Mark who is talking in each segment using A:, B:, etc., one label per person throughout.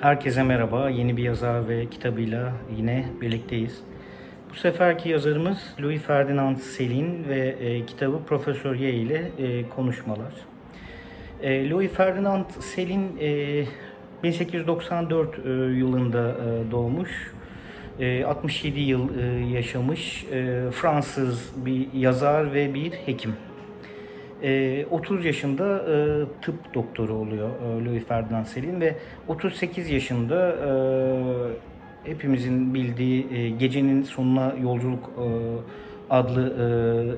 A: Herkese merhaba. Yeni bir yazar ve kitabıyla yine birlikteyiz. Bu seferki yazarımız Louis Ferdinand Selin ve e, kitabı Profesör Y ile e, konuşmalar. E, Louis Ferdinand Selin e, 1894 e, yılında e, doğmuş. E, 67 yıl e, yaşamış. E, Fransız bir yazar ve bir hekim. E, 30 yaşında e, tıp doktoru oluyor e, Louis Ferdinand Selin ve 38 yaşında e, hepimizin bildiği e, Gecenin Sonuna Yolculuk e, adlı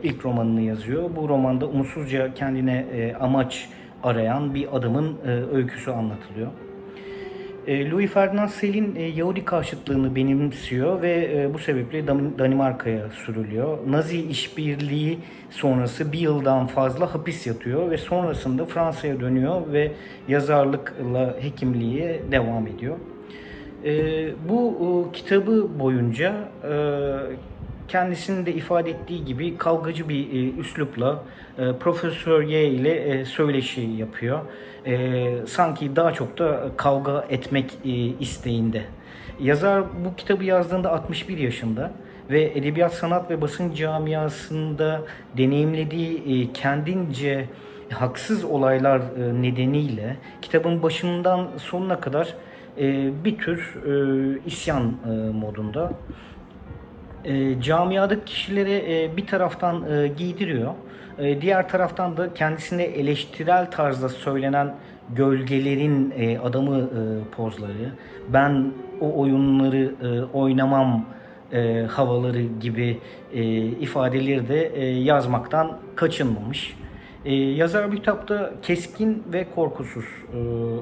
A: e, ilk romanını yazıyor. Bu romanda umutsuzca kendine e, amaç arayan bir adamın e, öyküsü anlatılıyor. E, Louis Ferdinand Selin e, Yahudi karşıtlığını benimsiyor ve e, bu sebeple Dan- Danimarka'ya sürülüyor. Nazi işbirliği sonrası bir yıldan fazla hapis yatıyor ve sonrasında Fransa'ya dönüyor ve yazarlıkla hekimliğe devam ediyor. Bu kitabı boyunca kendisinin de ifade ettiği gibi kavgacı bir e, üslupla e, Profesör Y ile e, söyleşi yapıyor. E, sanki daha çok da kavga etmek e, isteğinde. Yazar bu kitabı yazdığında 61 yaşında ve edebiyat, sanat ve basın camiasında deneyimlediği e, kendince haksız olaylar e, nedeniyle kitabın başından sonuna kadar e, bir tür e, isyan e, modunda e, camiadaki kişilere e, bir taraftan e, giydiriyor. E, diğer taraftan da kendisine eleştirel tarzda söylenen gölgelerin e, adamı e, pozları, ben o oyunları e, oynamam e, havaları gibi e, ifadeleri de e, yazmaktan kaçınmamış. E, yazar bu kitapta keskin ve korkusuz. E,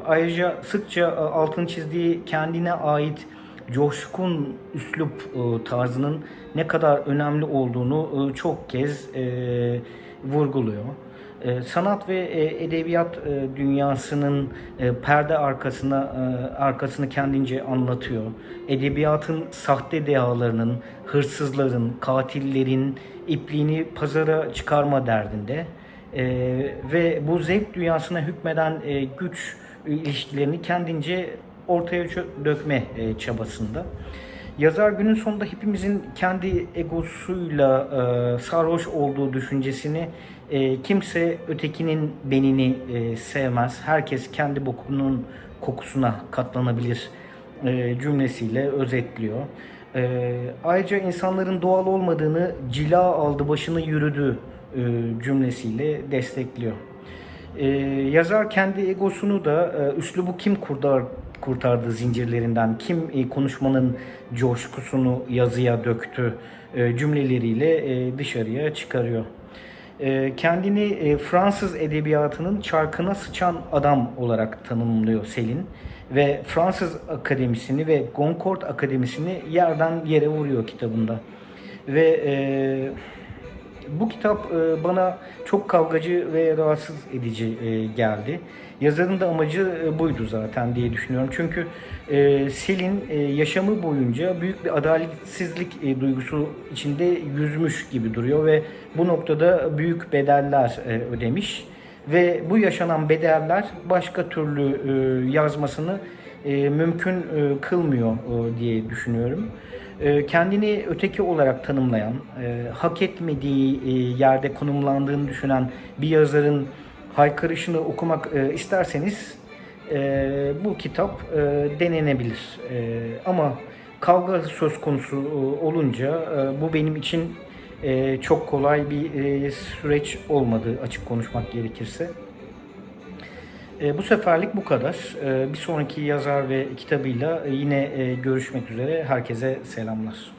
A: ayrıca sıkça e, altını çizdiği kendine ait coşkun üslup e, tarzının ne kadar önemli olduğunu e, çok kez e, vurguluyor. Sanat ve edebiyat dünyasının perde arkasına arkasını kendince anlatıyor. Edebiyatın sahte dehalarının, hırsızların, katillerin ipliğini pazara çıkarma derdinde. Ve bu zevk dünyasına hükmeden güç ilişkilerini kendince ortaya dökme e, çabasında. Yazar günün sonunda hepimizin kendi egosuyla e, sarhoş olduğu düşüncesini e, kimse ötekinin benini e, sevmez. Herkes kendi bokunun kokusuna katlanabilir e, cümlesiyle özetliyor. E, ayrıca insanların doğal olmadığını cila aldı başını yürüdü e, cümlesiyle destekliyor. Ee, yazar kendi egosunu da e, üslubu kim kurtar, kurtardı zincirlerinden, kim e, konuşmanın coşkusunu yazıya döktü e, cümleleriyle e, dışarıya çıkarıyor. Kendini Fransız edebiyatının çarkına sıçan adam olarak tanımlıyor Selin ve Fransız Akademisi'ni ve Goncourt Akademisi'ni yerden yere vuruyor kitabında. Ve bu kitap e, bana çok kavgacı ve rahatsız edici e, geldi. Yazarın da amacı e, buydu zaten diye düşünüyorum. Çünkü Selin yaşamı boyunca büyük bir adaletsizlik duygusu içinde yüzmüş gibi duruyor ve bu noktada büyük bedeller ödemiş. Ve bu yaşanan bedeller başka türlü yazmasını mümkün kılmıyor diye düşünüyorum. E, kendini öteki olarak tanımlayan, e, hak etmediği e, yerde konumlandığını düşünen bir yazarın haykırışını okumak e, isterseniz bu kitap denenebilir. Ama kavga söz konusu olunca bu benim için çok kolay bir süreç olmadı açık konuşmak gerekirse. E, bu seferlik bu kadar. E, bir sonraki yazar ve kitabıyla yine e, görüşmek üzere. Herkese selamlar.